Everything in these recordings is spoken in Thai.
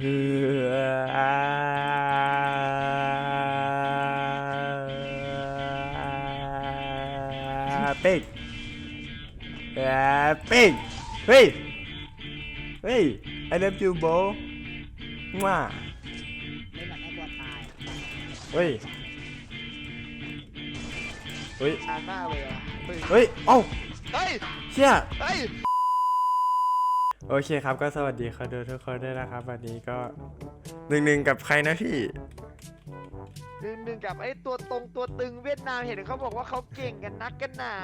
เฮือปิ๊กเอ่อปิ๊กเฮ้ย เฮ้ย I love you bro มาเล่นแบบไม่กลัวตายเฮ้ย เฮ้ยนานมากเลยอะเฮ้ยเฮ้ย เอ้าเฮ้ย เชี่ย เฮ้ยโอเคครับก็สวัสดีคนดูทุกคนด้วยนะครับ วันนี้ก็หนึ่งหนึ่งกับใครนะพี่หนึ่งหนึ่งกับไอ้ตัวตรงตัวตึงเวียดนามเห็นเขาบอกว่าเขาเก่งกันนักกันหนา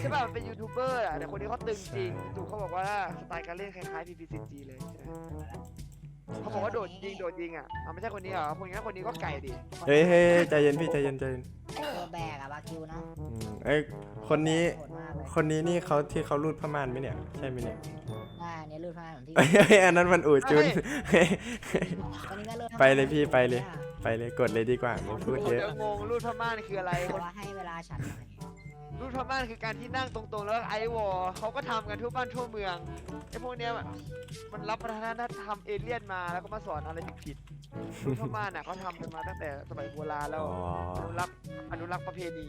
ใช่ป่ะมันเป็นยูทูบเบอร์อะแต่คนนี้เขาตึงจริงถูกเขาบอกว่าสไตล์การเล่นคล้ายๆ PPCG เลยใช่ไหมเขาบอกว่าโดดยิงโดดยิงอะเอาไม่ใช่คนนี้เหรอคนนี้คนนี้ก็ไก่ดิเฮ้ยเฮ้ยใจเย็นพี่ใจเย็นใจเย็นตัวแบกอะบาคิวนะอืมเอ้ยคนนี้โหดมากเลยคนนี้นี่เขาที่เขารูดผ้าม่านไหมเนี่ยใช่ไหมเนี่ย ได้เนี่ยลื่นพลาดของพี่ เฮ้ยอันนั้นมันอูดจุนเฮ้ยวันนี้ก็ลื่นไปเลยพี่ไปเลย ไปเลยกดเลยดีกว่าไม่พูดเยอะเดี๋ยวงงรูดพม่านคืออะไรเพราะว่าให้เวลาฉันหน่อย รูดพม่านคือการที่นั่งตรงๆ แล้วไอวอลเขาก็ทำกันทั่วบ้านทั่วเมืองไอ้พวกเนี้ยมันมันรับวัฒนธรรมเอเลี่ยนมาแล้วก็มาสอนอะไรผิดๆรูดพม่านอะเขาทำกันมาตั้งแต่สมัยโบราณแล้วอ๋อ อนุรักษ์อนุรักษ์ประเพณี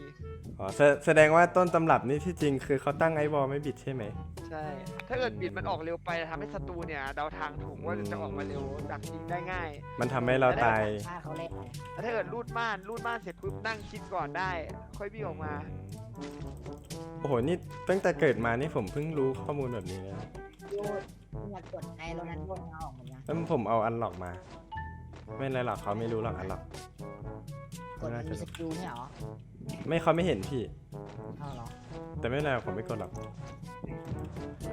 อ๋อแสแสดงว่าต้นตำรับนี่ที่จริงคือเขาตั้งไอวอลไม่บิดใช่ไหม ใช่ ถ้าเกิดบิดมันออกเร็วไปทำให้ศัตรูเนี่ยเดาทางถูกว่าจะออกมาเร็วดักยิงได้ง่าย มันทำให้เราตายชาติเขาเล่นแล้วถ้าเกิดรูดม่านรูดม่านเสร็จปุ๊บนั่งคิดก่อนได้ ค่อยบี้ออกมา โอ้โห นี่ตั้งแต่เกิดมานี่ผมเพิ่งรู้ข้อมูลแบบนี้นะยูอยากกดในโรนันโดเอาออกหมดยังแล้วผมเอาอันหลอกมา ไม่เป็นไรหรอกเขาไม่รู้หรอกอันหลอก กดมันมีสกิลไม่เหรอไม่เขาไม่เห็นพี่ เอาเหรอแต่ไม่เป็นไรหรอกผมไม่กดหรอก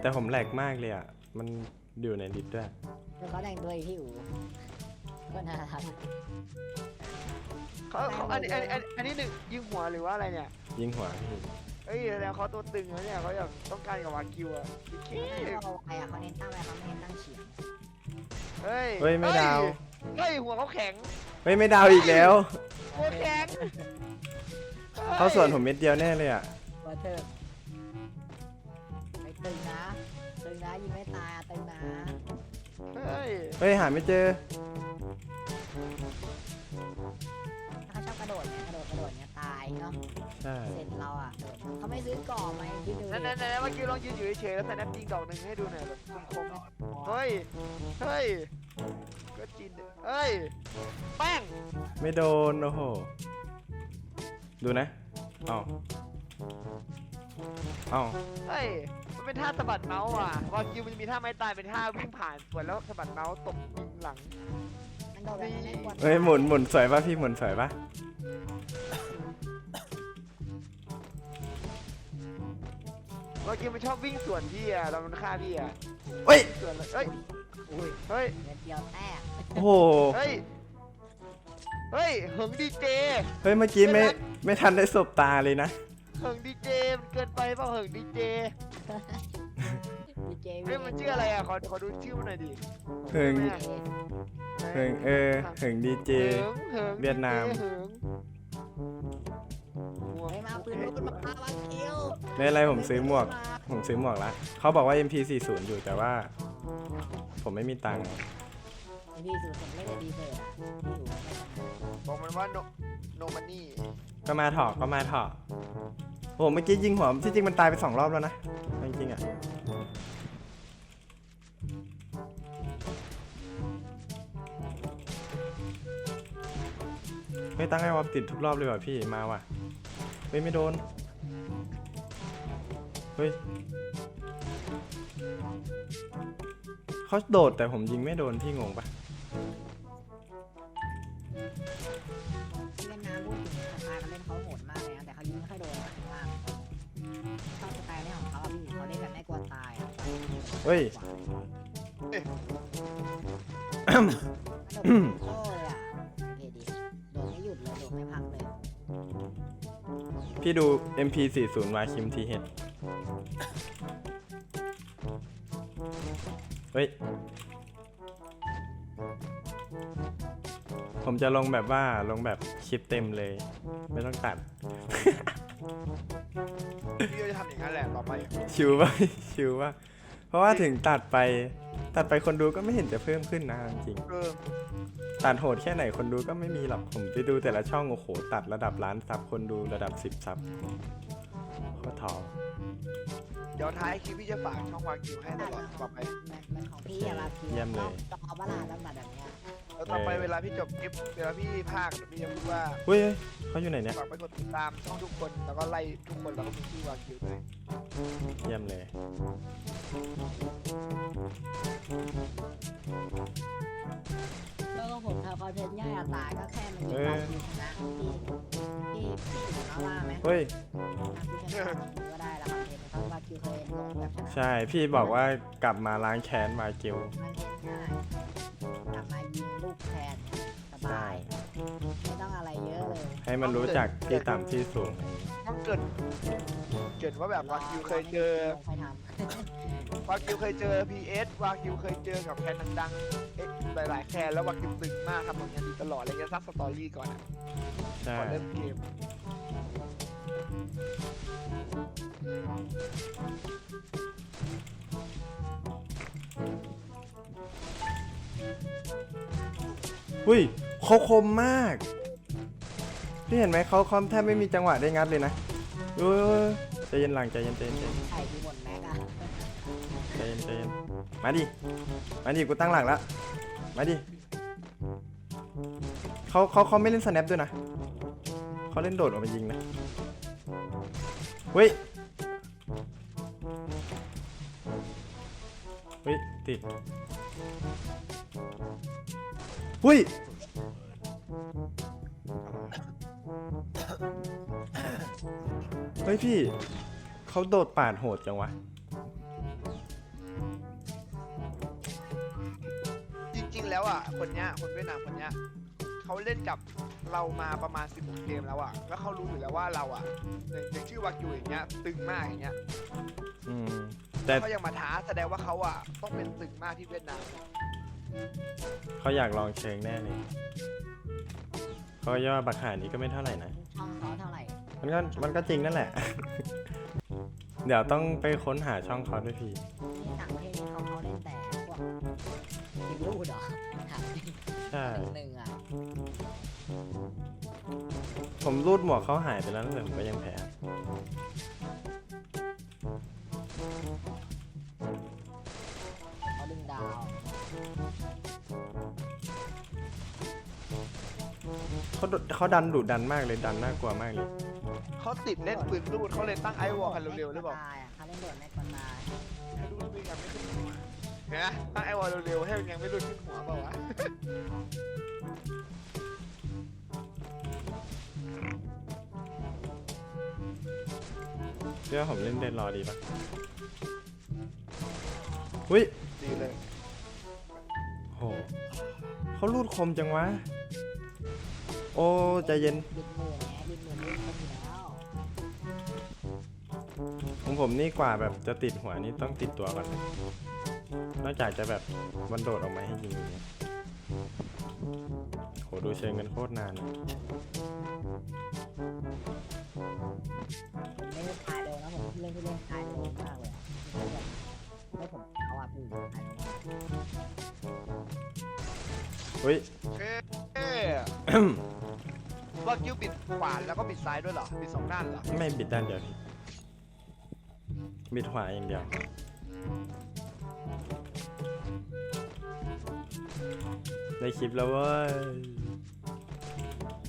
แต่ผมแหลกมากเลยอะ มันอยู่ในดิสด้วย แล้วเขาแต่งตัวอยู่ที่อู่ก็น่ารัก เขาเขาอันนี้อันนี้อันนี้อันนี้หนึ่งยิงหัวหรือว่าอะไรเนี่ย ยิงหัวพี่เอ้ยแล้วเขาตัวตึงแล้วเนี่ยเขาอยากต้องการกับวากิวอะพี่ไม่คิเอาไปอะเขาเน้นตั้งอะไรเขาไม่เน้นตั้งเฉียงเฮ้ยเฮ้ยไม่ดาวเฮ้ยหัวเขาแข็งเฮ้ยไม่ดาวอีกแล้ว หัวแข็งเขาส่วนผมเม็ดเดียวแน่เลยอะวอเตอร์ไปตึงนะตึงนะยิงไม่ตายอะตึงนะเฮ้ยเฮ้ยหาไม่เจอถ้า เขาชอบกระโดดเนี่ยกระโดดกระโดดเนี่ยตายเนาะใช่เสร็จเราอะเขาไม่ซื้อกล่องไหมคิดดูนั่นนั่นนั่นวากิวลองยืนอยู่เฉยๆแล้วใส่น้ำจริงดอกหนึ่งให้ดูหน่อยแบบคมๆเฮ้ย เฮ้ย ก็จินเฮ้ย แป้ง ไม่โดนโอ้โหดูนะเอ้าเอ้าเฮ้ย มันเป็นท่าสะบัดเมาส์อะวากิวมันจะมีท่าไม้ตายเป็นท่าวิ่งผ่านสวนแล้วสะบัดเมาส์ตบยิงหลัง มันโดดแบบไม่กดเฮ้ยหมุนหมุนสวยป่ะพี่หมุนสวยป่ะวากิวมันชอบวิ่งสวนพี่อะเรามันฆ่าพี่อะเฮ้ยสวนเลยเฮ้ยอุ้ยเฮ้ยเม็ดเดียวแตกโอ้โหเฮ้ยเฮ้ยเหิงดีเจเฮ้ยเมื่อกี้ไม่ไม่ทันได้สบตาเลยนะ เหิงดีเจมันเกินไปเปล่าเหิงดีเจดี เจเฮ้ยมันชื่ออะไรอะขอขอดูชื่อมันหน่อยดิเหิงใช่ไมเหิงเออเหิงดีเจเหิงเหิงเวียดนามเหิงหัวเฮ้ยมาเอาปืนลูกมาปาบางคิวไม่เป็นไรผมซื้อหมวก ผมซื้อหมวกละเขาบอกว่า MP40 อยู่แต่ว่า ผมไม่มีตังค์ไอพี่สูตรผมไม่ได้ดีเซอร์อะพี่อยู่ไม่ได้บอกมันว่าโนโนมันนี่ก็มาเถอะก็มาเถอะโอ้โหเมื่อกี้ยิงหัวที่จริงมันตายไปสองรอบแล้วนะจริงๆอะ ไม่ตั้งให้วอลติดทุกรอบเลยว่ะพี่มาว่ะเฮ้ยไม่โดนเฮ้ยเขาโดดแต่ผมยิงไม่โดนพี่งงปะที่เล่นน้ำพูดถึงสไตล์การเล่นเขาโหดมากเลยนะแต่เขายิงไม่ค่อยโดนนะข้างล่างชอบสไตล์เล่นของเขาอะพี่เขาเล่นแบบไม่กลัวตายอะเฮ้ยกระโดด พี่ดู MP40 วาคิมทีเฮดเฮ้ย ผมจะลงแบบว่าลงแบบคลิปเต็มเลย ไม่ต้องตัด พี่ก็จะทำอย่างนั้นแหละต่อไป ชิวป่ะ ชิวป่ะ เพราะว่าถึงตัดไป ตัดไปคนดูก็ไม่เห็นจะเพิ่มขึ้นนะจริงเออๆตัดโหดแค่ไหนคนดูก็ไม่มีหรอกผมไปดูแต่ละช่องโอ้โหตัดระดับล้านซับคนดูระดับสิบซับโคตรท้อเดี๋ยวท้ายคลิปพี่จะฝากช่องวากิวให้ตลอดต่อไป มันมันของพี่อะบางทีเยี่ยมเลย ต้องเอาเวลาแล้วแบบเนี้ย แล้วต่อไปเวลาพี่จบคลิปเวลาพี่พากย์พี่จะพูดว่าเฮ้ยเฮ้ยเขาอยู่ไหนเนี่ยฝากไปกดติดตามช่องทุกคนแล้วก็ไล่ทุกคนแล้วก็มีชื่อวากิวด้วยเยี่ยมเลย แล้วก็ผมทำคอนเทนต์ง่ายอะตายก็แค่มันยิงบอลทีชนะพี่พี่พี่ถึงเอาว่าไหมเฮ้ยพี่ชนะก็ได้ละคอนเทนต์เพราะว่าคิวเคยลงแบบชนะ ใช่ พี่บอกว่ากลับมาล้างแค้นมาเกลคอนเทนต์ง่ายกลับมายิงลูกแทนสบายไม่ต้องอะไรเยอะเลยให้มันรู้จักที่ต่ำที่สูงต้องเกิด เกิดว่าแบบวากิวเคยเจอ ลงไปทำ วากิวเคยเจอ PS วากิวเคยเจอกับแคนดังๆเอ๊ะหลายๆแคนแล้ววากิวตึงมากทำผลงานดีตลอดอะไรเงี้ยซักสตอรี่ก่อนอะใช่ก่อนเริ่มเกมอุ้ยเขาคมมาก พี่เห็นไหมเขาคอมแทบไม่มีจังหวะได้งัดเลยนะเออใจเย็นหลังใจเย็นใจเย็นใจเย็น ไข่ที่หมดแม็กอะใจเย็ นใจเย็นมาดิ มาดิ กูตั้งหลักแล้ว มาดิเขาเขาเขาไม่เล่นสแนปด้วยนะ เขาเล่นโดดออกมายิงนะ เฮ้ย เฮ้ย ติดเฮ้ยเฮ้ยพี่ เขาโดดปาดโหดจังวะ คนเนี้ยคนเวียดนามคนเนี้ยเขาเล่นกับเรามาประมาณ16เกมแล้วอะแล้วเขารู้อยู่แล้วว่าเราอะอย่างอย่างชื่อวากิวอย่างเงี้ยตึงมากอย่างเงี้ยอืม แต่ เขายังมาท้าแสดงว่าเขาอะต้องเป็นตึงมากที่เวียดนาม เขาอยากลองเชิงแน่เลยเขาย่อบักหานี้ก็ไม่เท่าไหร่นะ ช่องเขาเท่าไหร่ มันก็มันก็จริงนั่นแหละ เดี๋ยวต้องไปค้นหาช่องเขาด้วยพี่ ที่ต่างประเทศนี่เขาเขาเล่นแต่พวกซีรูดเหรอถามจริง ใช่ หนึ่งอะผมรูดหมวกเขาหายไปแล้วแต่ผมก็ยังแพ้ เขาดึงดาวเขาดุเขาดันดุดันมากเลยดันน่ากลัวมากเลย เขาติดเล่นปืนรูดเขาเลยตั้งไอวอลกันเร็วๆหรือเปล่า ตายอะเขาเล่นโดดแม็กคนตาย นไหมตั้งไอวอลเร็วๆให้มันยังไม่รูดขึ้นหัวเปล่าวะเชื่อผมเล่นเดนรอดีปะอุ้ยดีเลยโหเขารูดคมจังวะ โอ้ใจเย็นบิดมือไงบิดมือเล่นก็มีแล้วของผมนี่กว่าแบบจะติดหัวนี่ต้องติดตัวก่อนนะน อกจากจะแบบมันโดดออกมาให้ยิงอย่างเงี้ยโหดูเชิงกันโคตรนานอะผมไม่ได้ถ่ายเร็วนะผมเล่นที่เล่นถ่ายเร็วมากเลยอะไม่ผมเอาอะพี่ถ่ายเร็วมากเฮ้ย เอ๊ะเอ๊ะว่ากิ้วบิดขวาแล้วก็บิดซ้ายด้วยเหรอบิดสองด้านเหรอ ไม่บิดด้านเดียวพี่บิดขวาอย่างเดียว ได้คลิปแล้วเว้ย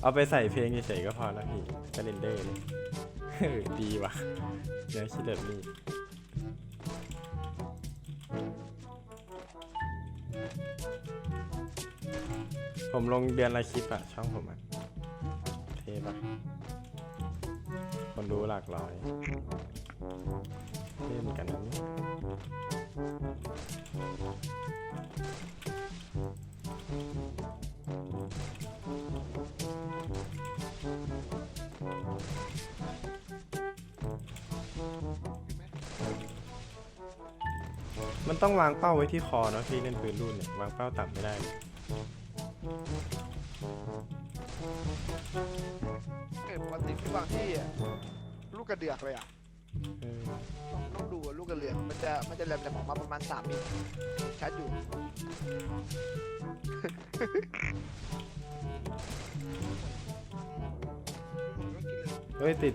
เอาไปใส่เพลงเฉยๆก็พอแล้วพี่ก็เรนเดอร์เลยดีว่ะเนื้อคิดแบบนี้ผมลงเดือนละคลิปอะช่องผมอะเท่ปะคนดูหลากร้อยเท่นกันนะ มันต้องวางเป้าไว้ที่คอเนอะพี่เล่นปืนรุ่นเนี่ยวางเป้าต่ำไม่ได้เลยเออปกติที่บางที่อะลูกกระเดือกเลยอะ ต้องต้องดูว่าลูกกระเหลืองมันจะมันจะแหลมๆออกมาประมาณ3มิลชัดอยู่ เฮ้ยติด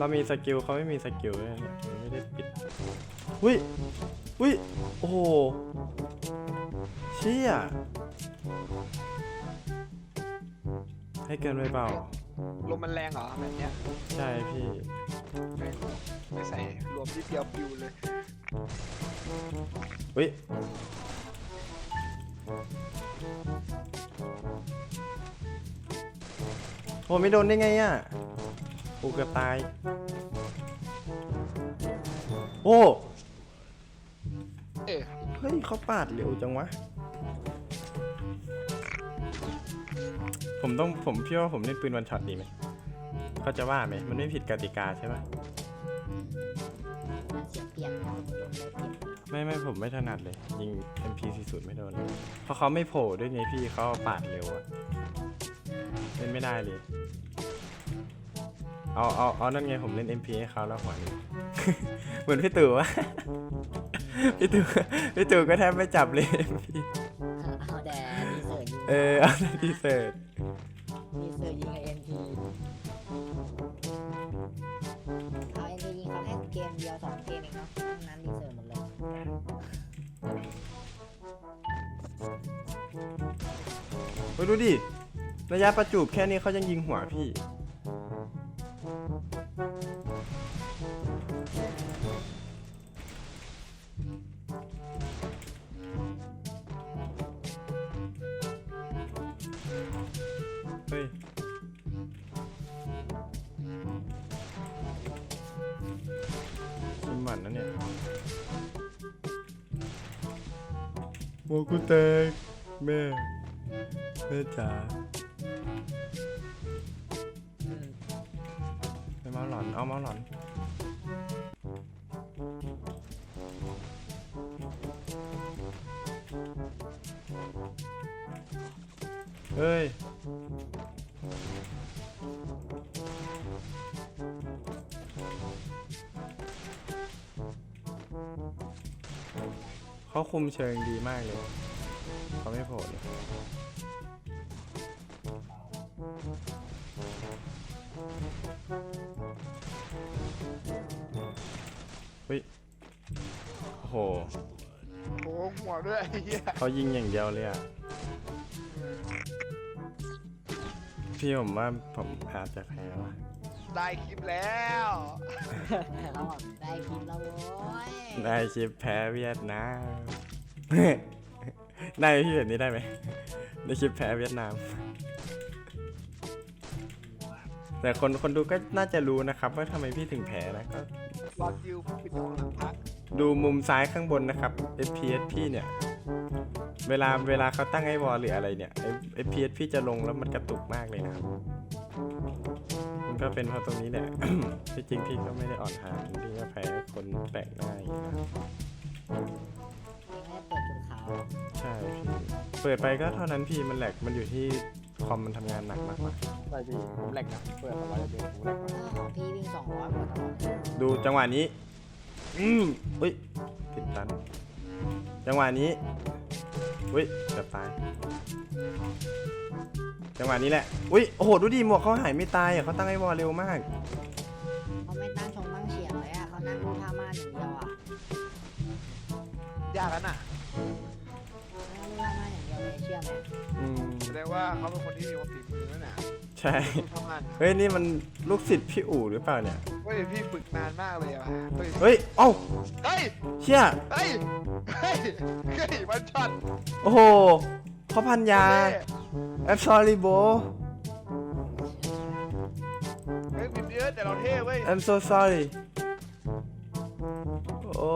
เรามีสกิลเขาไม่มีสกิลเลยเนี่ยมันไม่ได้ปิดอุ้ย อุ้ย โอ้โห เชี่ย ให้เกินไปเปล่า ลมมันแรงเหรอแบบเนี้ยใช่พี่ ไม่ไม่ใส่รวมที่เดียวปิวเลย อุ้ยโอ้ไม่โดนได้ไงอะกูเกือบตาย โอ้ เอ๊ะเฮ้ยเขาปาดเร็วจังวะ ผมต้องผมพี่ว่าผมเล่นปืนวันช็อตดีไหมเขาจะว่าไหมมันไม่ผิดกติกาใช่ปะมันเสียเปรียบนะผมโดนได้เปรียบไม่ไม่ผมไม่ถนัดเลย ยิง MP40 ไม่โดนเลยเพราะเขาไม่โผล่ด้วยไงพี่เขาปาดเร็วอะเล่นไม่ได้เลย เอาเอาเอานั่นไงผมเล่น MP ให้เขาแล้วหัวหนึงเหมือนพี่ตู่วะ พี่ตู่พี่ตู่ก็แทบไม่จับเลยพี่เอาแต่ดีเซอร์ยิงเออเอาแต่ดีเซิร์ตดีเซอร์ยิงกับเอ็นทีเอาเอ็นทียิงเขาแค่เกมเดียวสองเกมเองเนาะทั้งนั้นดีเซอร์หมดเลยเฮ้ยดูดิระยะประจูบแค่นี้เขายังยิงหัวพี่ จ๋าอืมไปมาหลอน เอามาหลอน เฮ้ย เขาคุมเชิงดีมากเลย เขาไม่โผล่เลย เหี้ยเขายิงอย่างเดียวเลยอะ พี่ผมว่าผมอาจจะแพ้ว่ะได้คลิปแล้ว เราบอกได้คลิปแล้วโว้ยได้ชิปแพ้เวียดนาม ได้ไหมพี่แบบนี้ได้ไหมได้ชิปแพ้เวียดนาม แต่คนคนดูก็น่าจะรู้นะครับว่าทำไมพี่ถึงแพ้นะก็รอคิวปิดของหลังพัก ดูมุมซ้ายข้างบนนะครับ FPS พี่เนี่ย เวลาเวลาเขาตั้งไอ้วอลหรืออะไรเนี่ย FPS พี่จะลงแล้วมันกระตุกมากเลยนะครับ มันก็เป็นเพราะตรงนี้แหละ ที่จริงพี่ก็ไม่ได้อ่อนหานพี่ก็แพ้คนแปลกหน้าอย่างนี้นะครับเองไม่ได้เปิดจุดขาวใช่พี่เปิดไปก็เท่านั้นพี่มันแหลกมันอยู่ที่คอมมันทำงานหนักมากกว่าใช่พี่ผมแหลกนะเปิดเอาไว้เดี๋ยวผมแหลกนะเออของพี่วิ่ง200กว่าตลอดเลยดูจังหวะนี้ อืมอุ้ยติดตันจังหวะนี้อุ้ยเกือบตาย จังหวะนี้แหละ อุ้ย โอ้โห ดูดิ หมวกเขาหายไม่ตายอะเขาตั้งไอ้วอลเร็วมาก เขาไม่ตั้งชงตั้งเฉียงเลยอะเขานั่งดูท่าม่านอย่างเดียวอะยากแล้วน่ะนั่งดูท่าม่านอย่างเดียวเลยเชื่อไหมอืมแส ดงว่าเขาเป็นคนที่มีความฝีมือนั่นน่ะใช่ ทำงานเฮ้ยนี่มันลูกศิษย์พี่อู๋หรือเปล่าเนี่ย เฮ้ยพี่ฝึกนานมากเลยอะเฮ้ยเฮ้ยเอ้าเฮ้ยเชี่ยเฮ้ยเฮ้ยเฮ้ยมันช็อตโอ้โหเขาพันยา I'm sorry bro เฮ้ยบินเยอะแต่เราเท่เว้ย I'm so sorry โอ้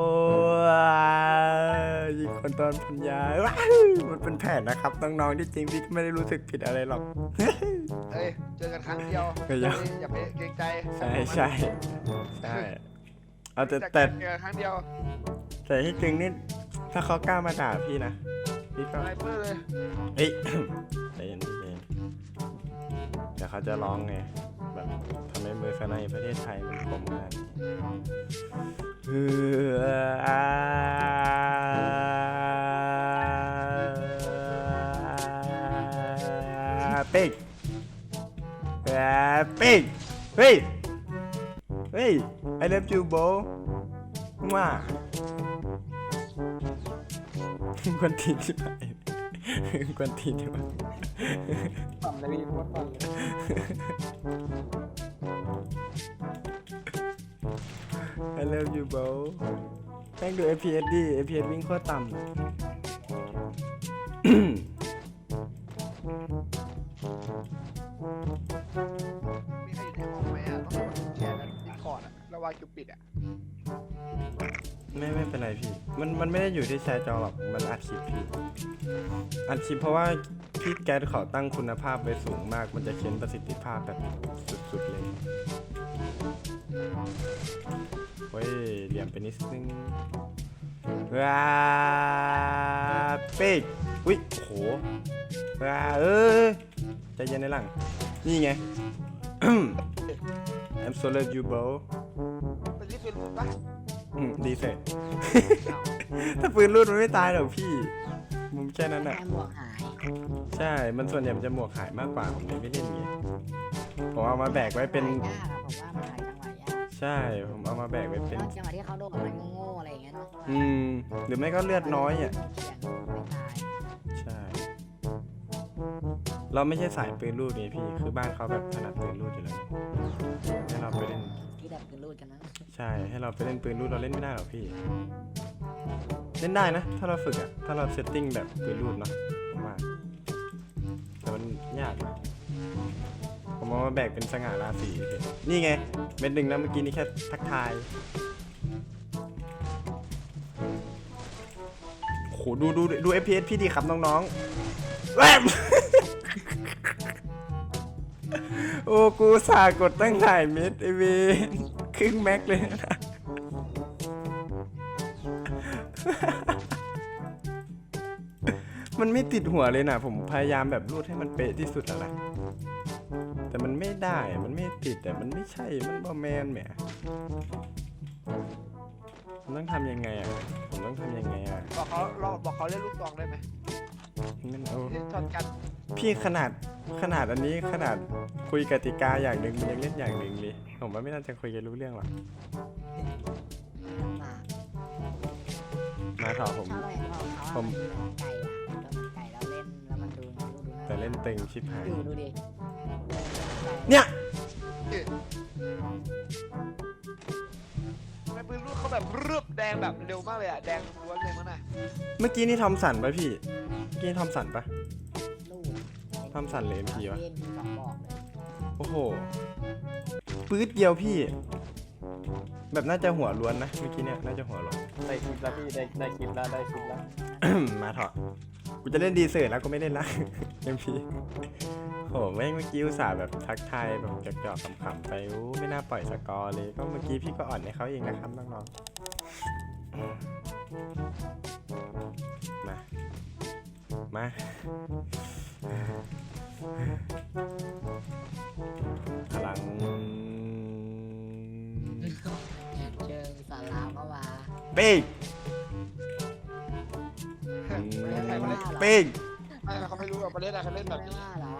ยยิงคนตอนพันยาว้าวมันเป็นแผนนะครับ น้องๆที่จริงพี่ก็ไม่ได้รู้สึกผิดอะไรหรอกเฮ้ย เจอกันครั้งเดียวเฮ้ยอย่าอย่าไปเกรงใจใช่ใช่ใช่เอาแต่จากแต่เจอกันครั้งเดียวแต่ที่จริงนี่ถ้าเขากล้ามาด่าพี่นะพี่ก็สไนเปอร์เลยเอ้ย ใจเย็นพี่ใจเย็นเดี๋ยวเขาจะร้องไง แบบทำให้เมือสไนประเทศไทยมันคมงานเออปิ๊กปิ๊กเฮ้ย เฮ้ย I love you bro ว่ากวนตีที่ไหนกวนตีที่ไหนปั่นเลยพี่โคตรปั่นเลย I love you bro แม่งดู FPS ดิ FPS วิ่งโคตรต่ำ ไม่ไม่เป็นไรพี่ มันมันไม่ได้อยู่ที่แชร์จอหรอก มันอัดคลิปพี่ อัดคลิปเพราะว่าพี่แกขาตั้งคุณภาพไว้สูงมาก มันจะเค้นประสิทธิภาพแบบสุดๆเลยเว้ยเหลี่ยมไปนิดนึงว้าป็กอุ้ยโหว้าเออใจเย็นในหลัง นี่ไง I'm so love you bro เป็นรีบเป็นรูดปะ อืมดีเสร็จ ถ้าปืนรูดมันไม่ตายหรอกพี่ มุมแค่นั้นแค่อะ หมวกหายใช่ มันส่วนใหญ่มันจะหมวกหายมากกว่า ผมเลยไม่เล่นไงผมเอามาแบกไว้เป็น หายยากอะผมว่ามันหายจังหวะยากใช่ ผมเอามาแบกไว้เป็นแล้วจังหวะที่เขาโดดมันโง่ๆอะไรอย่างเงี้ยเนาะอืม หรือไม่ก็เลือดน้อยอะ เขียนไม่ตายใช่ เราไม่ใช่สายปืนรูดไงพี่ คือบ้านเขาแบบถนัดปืนรูดอยู่แล้วให้เราไปเล่นที่ แบบคือรูดกันนะใช่ให้เราไปเล่นปืนรูดเราเล่นไม่ได้หรอกพี่ เล่นได้นะ ถ้าเราฝึกอะถ้าเราเซตติ้งแบบปืนรูดเนาะมว่าแต่มันยากนะผมเอามาแบกเป็นสง่าราศีนี่ไง เม็ดหนึ่งแล้วเมื่อกี้นี่แค่ทักทายโหดูดูดู FPS พี่ดีครับน้องๆแวบ โอ้กูสากดตั้งหลายเม็ดไอเวนครึ่งแม็กเลยนะมันไม่ติดหัวเลยนะผมพยายามแบบรูดให้มันเป๊ะที่สุดแล้วนะแต่มันไม่ได้มันไม่ติดแต่มันไม่ใช่มันบอแมนแหมผมต้องทำยังไงอะผมต้องทำยังไงอะบอกเขาเราบอกเขาเล่นลูกซองได้ไหมนั่นเอาเล่นช็อตกัน พี่ขนาดขนาดอันนี้ขนาดคุยกติกาอย่างหนึ่งมันยังเล่นอย่างหนึ่งเลยผมว่าไม่น่าจะคุยกันรู้เรื่องหรอกมากมาถอผมชอบอะไรของเขาผมอะไก่อะแล้วมันไก่แล้วเล่นแล้วมันดูดูดูแต่เล่นตึงชิบหาย ดูดูดิเนี่ย ทำไมปืนลูกเขาแบบรึบแดงแบบเร็วมากเลยอะแดงล้วนเลยมั้งน่ะเมื่อกี้นี่ทอมสันปะพี่เมื่อกี้ทอมสันปะลูก ทำสั่นเลย MP วะเล่นทีสองบอกเลยโอ้โห ปื๊ดเดียวพี่ แบบน่าจะหัวล้วนนะเมื่อกี้เนี่ย น่าจะหัวล้วน ได้คลิปแล้วพี่ได้ได้คลิปแล้วได้คลิปแล้วมาเถอะกูจะเล่นดีเซอร์แล้วก็ไม่เล่นละ เอ็มพีโหแม่งเมื่อกี้อุตส่าห์แบบทักทายแบบหยอกๆขำๆไปอู้ไม่น่าปล่อยสกอร์เลย ก็เมื่อกี้พี่ก็อ่อนให้เขาเองนะครับน้องๆมา มา พลังเชิงสารามเข้ามาเป้งประเทศไทยเขาเล่นเป้งไม่เขาไม่รู้ว่าประเทศไทยเขาเล่นแบบไม่นี้ว่าเหรอ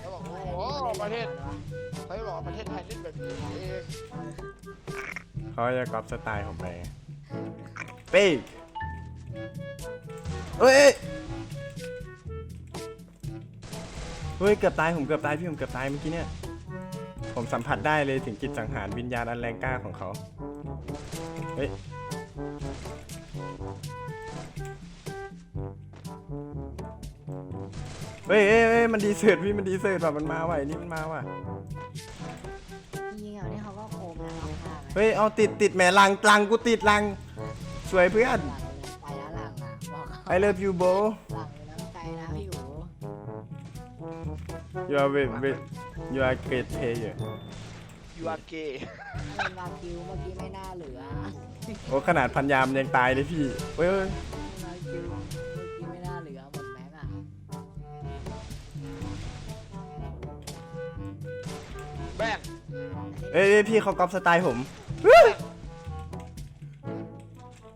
เขาบอกโอ้โหประเทศเขาบอกว่าประเทศไทยเล่นแบบนี้เองเขาจะก๊อปสไตล์ผมไปไงเป้งเฮ้ย เฮ้ยเกือบตายผมเกือบตายพี่ผมเกือบตายเมื่อกี้เนี่ย ผมสัมผัสได้เลยถึงจิตสังหารวิญญาณอันแรงกล้าของเขาเฮ้ยเฮ้ยเฮ้ยเฮ้ยมันดีเสิร์ตพี่มันดีเสิร์ตว่ะมันมาว่ะไอ้นี่มันมาว่ะจริงๆอะนี่เขาก็โคมนะเขาข้างเฮ้ยเอาติดติดแหมลังลังกูติดลังสวยเพื่อนหลังไปแล้วหลังอะบอกเขา I love you bro หลัง you are very very you are great player ยูอาร์เกย์ถ้าเป็นวากิวเมื่อกี้ไม่น่าเหลือโอ้ขนาดพันยามยังตายเลยพี่เว้ยเว้ยวากิวเมื่อกี้ไม่น่าเหลือหมดแม็กอะแบงเอ้ยเอ้ยพี่เขาก๊อปสไตล์ผม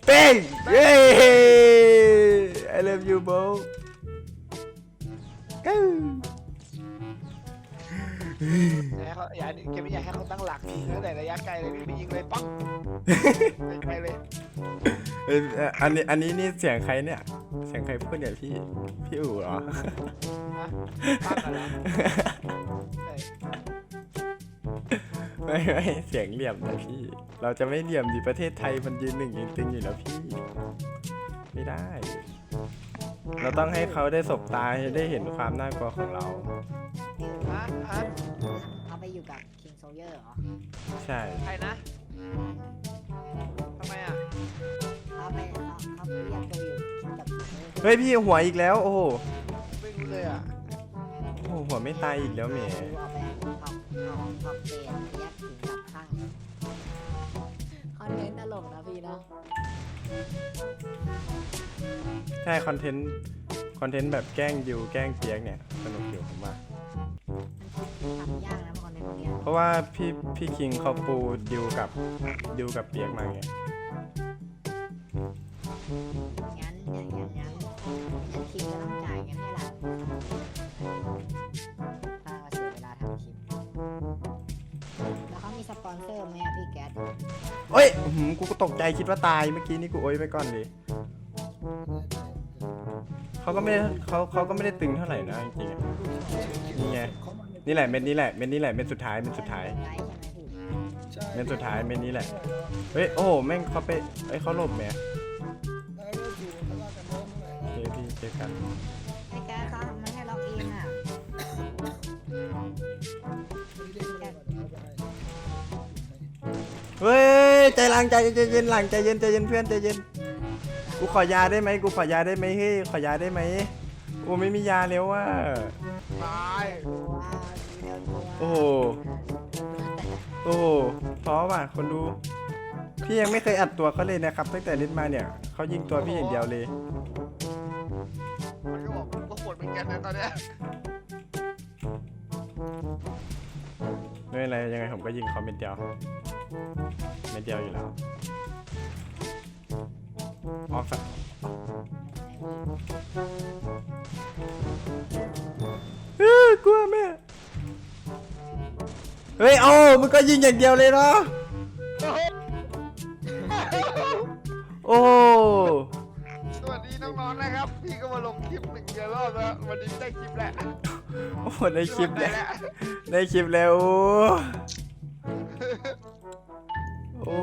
เป้งเย้ I love you bro ก้าว อยากให้เขาอยากให้เกมนี้อยากให้เขาตั้งหลักยิงตั้งแต่ระยะไกลเลยพี่ไปยิงเลยปังไกลๆเลยเอ้ยเอ่ออันนี้อันนี้นี่เสียงใครเนี่ย เสียงใครพูดเนี่ยพี่พี่อู๋เหรอ นะปังอะไรใช่ไม่ไม่เสียงเหลี่ยมนะพี่ เราจะไม่เหลี่ยมดิประเทศไทยมันยืนหนึ่งยืนตึงอยู่แล้วพี่ ไม่ได้ เราต้องให้เขาได้สบตาให้ได้เห็นความน่ากลัวของเราฮะฮะเขาไปอยู่กับคิง โซเยอร์เหรอใช่ใครนะทำไมอะเขาไปเขาเขาเรียกตัวอยู่กับคิงโซเยอร์เฮ้ยพี่หัวอีกแล้วโอ้โหไม่รู้เลยอะโอ้โหหัวไม่ตายอีกแล้วแหมเอาไปเอาเอาเอาเปลี่ยนแยกถึงกับข้างคอนเทนต์ตลกนะพี่เนาะใช่คอนเทนต์คอนเทนต์แบบแกล้งยูแกล้งเปียกเนี่ยสนุกอยู่ผมว่า ทำยากนะคอน เทนต์พวกเนี้ยเพราะว่าพี่พี่คิงเขาปูดิวกับดิวกับเปียกมาไงงั้นอย่างงั้นงั้นงั้นคิมจะต้องจ่ายเงินให้เราถ้าเสียเวลาทำคลิปแล้วเขามีสปอนเซอร์ไหมอะพี่แก๊สเอ้ยอื้อหือกูก็ตกใจคิดว่าตายเมื่อกี้นี่กูโอยไปก่อนเลยเขาก็ไม่ได้เขาเขาก็ไม่ได้ตึงเท่าไหร่นะจริงๆอะนี่ไงนี่ แหละเม็ดนี้แหละเม็ดนี้แหละเม็ดสุดท้ายเม็ดสุดท้ายไลฟ์ใช่ไหมพี่เม็ดสุดท้ายเม็ดนี้แหละเฮ้ยโอ้โหแม่งเขาไปเอ้ยเขาหลบแหมโอเคพี่เจอกันไอ้แก๊สเขามันให้ล็อกอินอะแก๊สเฮ้ยใจหลังใจใจเย็นหลังใจเย็นใจเย็นเพื่อนใจเย็นกูขอยาได้ไหมกูขอยาได้ไหมเฮ้ยขอยาได้ไหมโอ้ไม่มียาแล้วว่ะ ตายว้าวมีเดียวตัวโอ้โหโอ้โหท้อว่ะคนดู พี่ยังไม่เคยอัดตัวเขาเลยนะครับ ตั้งแต่เล่นมาเนี่ยเขายิงตัวพี่อย่างเดียวเลย มันก็บอกกูก็ปวดเหมือนกันนะตอนเนี้ยไม่เป็นไรยังไงผมก็ยิงเขาเม็ดเดียวเม็ดเดียวอยู่แล้วออกสักเอ้อ กลัวแม่ เฮ้ยเอามึงก็ยิงอย่างเดียวเลยเนาะโอ้ สวัสดีน้องๆนะครับ พี่ก็มาลงคลิปหนึ่งเดียวรอบแล้ววันนี้ได้คลิปแล้วโอ้โหได้คลิปได้แล้วแล้วได้คลิปแล้ว โอ้โอ้